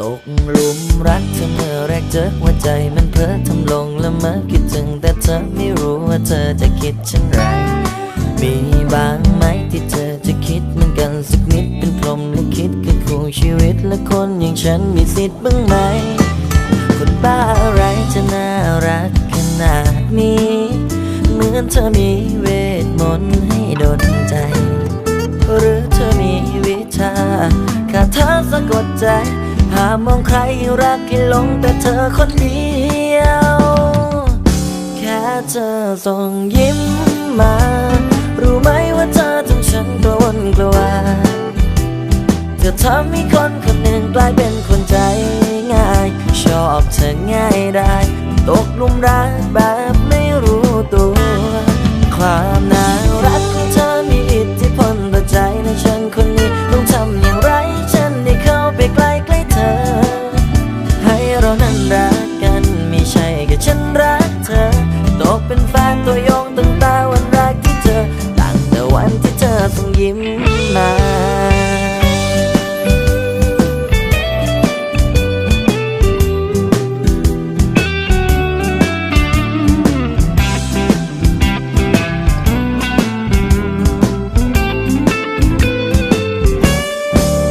กลุมรักเธอเมื่อแรกเจอหัวใจมันเพ้อทำลงละเมอคิดถึงแต่เธอไม่รู้ว่าเธอจะคิดเช่นไร มีบางไหมที่เธอจะคิดเหมือนกันสักนิดเป็นพรหมลิขิตคือคู่ชีวิตและคนอย่างฉันมีสิทธิ์บ้างไหม คนบ้าอะไรจะน่ารักขนาดนี้ เหมือนเธอมีเวทมนต์ให้ดนใจ หรือเธอมีวิชาคาถาสะกดใจ หามองใครรักให้หลงแต่เธอคนเดียว แค่เธอส่งยิ้มมา รู้ไหมว่าเธอทำฉันกระวนกระวายเธอทำให้คนคนหนึ่งกลายเป็นคนใจง่าย ชอบเธอง่ายได้ ตกหลุมรักแบบ